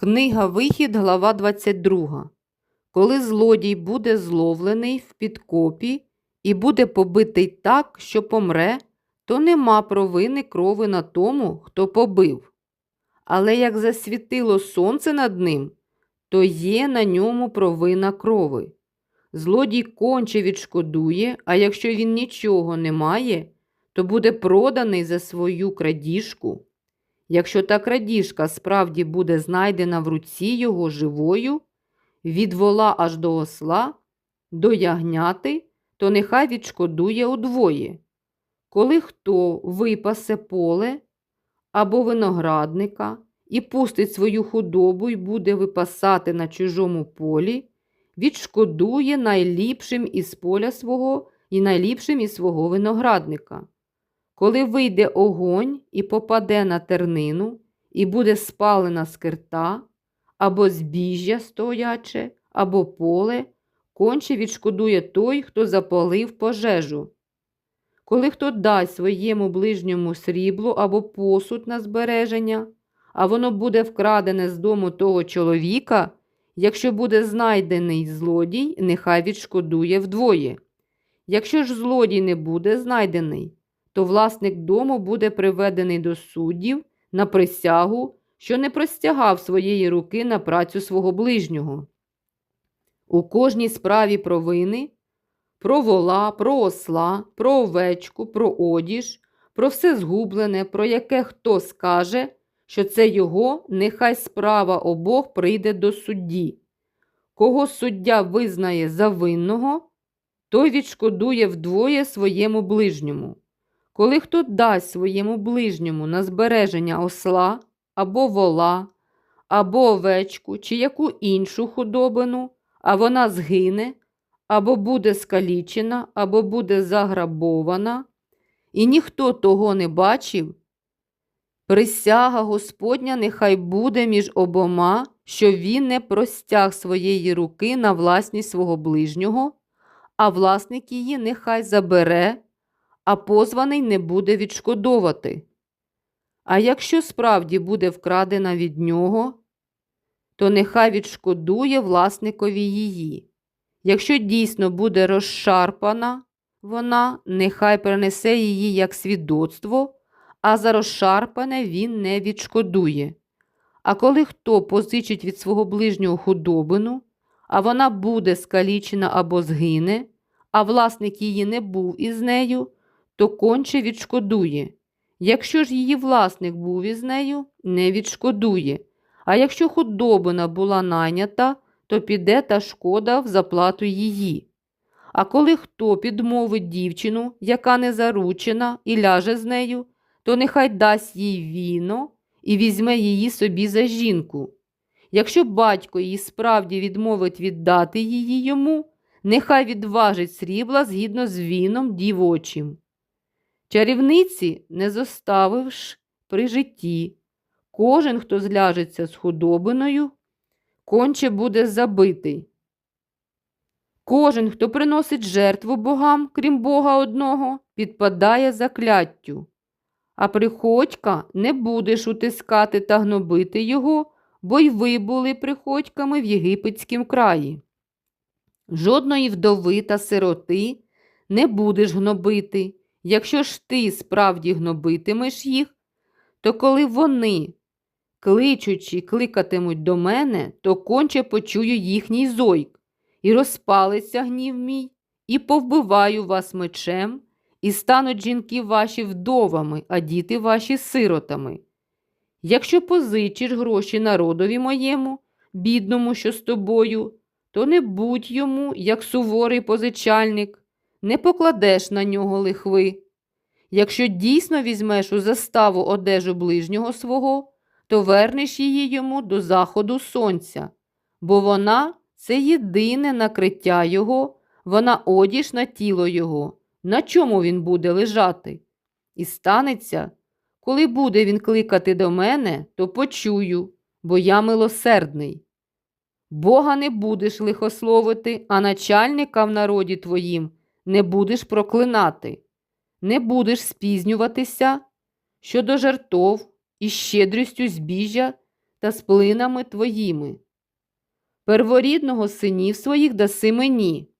Книга Вихід, глава 22. Коли злодій буде зловлений в підкопі і буде побитий так, що помре, то нема провини крови на тому, хто побив. Але як засвітило сонце над ним, то є на ньому провина крови. Злодій конче відшкодує, а якщо він нічого не має, то буде проданий за свою крадіжку. Якщо та крадіжка справді буде знайдена в руці його живою, від вола аж до осла, до ягняти, то нехай відшкодує удвоє. Коли хто випасе поле або виноградника і пустить свою худобу і буде випасати на чужому полі, відшкодує найліпшим із поля свого і найліпшим із свого виноградника. Коли вийде огонь і попаде на тернину, і буде спалена скирта, або збіжжя стояче, або поле, конче відшкодує той, хто запалив пожежу. Коли хто дасть своєму ближньому срібло або посуд на збереження, а воно буде вкрадене з дому того чоловіка, якщо буде знайдений злодій, нехай відшкодує вдвоє. Якщо ж злодій не буде знайдений, то власник дому буде приведений до суддів на присягу, що не простягав своєї руки на працю свого ближнього. У кожній справі провини про вола, про осла, про овечку, про одіж, про все згублене, про яке хто скаже, що це його, нехай справа обох прийде до судді. Кого суддя визнає за винного, той відшкодує вдвоє своєму ближньому. Коли хто дасть своєму ближньому на збереження осла або вола, або овечку чи яку іншу худобину, а вона згине, або буде скалічена, або буде заграбована, і ніхто того не бачив, присяга Господня нехай буде між обома, що він не простяг своєї руки на власність свого ближнього, а власник її нехай забере а позваний не буде відшкодовувати. А якщо справді буде вкрадена від нього, то нехай відшкодує власникові її. Якщо дійсно буде розшарпана вона, нехай принесе її як свідоцтво, а за розшарпане він не відшкодує. А коли хто позичить від свого ближнього худобину, а вона буде скалічена або згине, а власник її не був із нею, то конче відшкодує. Якщо ж її власник був із нею, не відшкодує. А якщо худобина була найнята, то піде та шкода в заплату її. А коли хто підмовить дівчину, яка не заручена, і ляже з нею, то нехай дасть їй віно і візьме її собі за жінку. Якщо батько її справді відмовить віддати її йому, нехай відважить срібла згідно з віном дівочим. Чарівниці не зоставивш при житті. Кожен, хто зляжеться з худобиною, конче буде забитий. Кожен, хто приносить жертву богам, крім Бога одного, підпадає закляттю. А приходька не будеш утискати та гнобити його, бо й ви були приходьками в єгипетськім краї. Жодної вдови та сироти не будеш гнобити. Якщо ж ти справді гнобитимеш їх, то коли вони, кличучи, кликатимуть до мене, то конче почую їхній зойк, і розпалиться гнів мій, і повбиваю вас мечем, і стануть жінки ваші вдовами, а діти ваші сиротами. Якщо позичиш гроші народові моєму, бідному, що з тобою, то не будь йому, як суворий позичальник не покладеш на нього лихви. Якщо дійсно візьмеш у заставу одежу ближнього свого, то вернеш її йому до заходу сонця, бо вона це єдине накриття його, вона одіж на тіло його, на чому він буде лежати. І станеться, коли буде він кликати до мене, то почую, бо я милосердний. Бога не будеш лихословити, а начальника в народі твоїм не будеш проклинати, не будеш спізнюватися щодо жертов і щедрістю збіжжя, та з плинами твоїми. Перворідного синів своїх даси мені,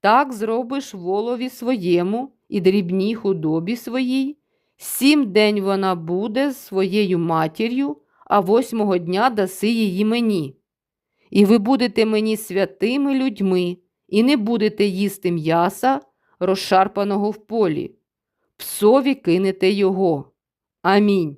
так зробиш волові своєму і дрібній худобі своїй. Сім день вона буде з своєю матір'ю, а восьмого дня даси її мені. І ви будете мені святими людьми, і не будете їсти м'яса, розшарпаного в полі. Псові кинете його. Амінь.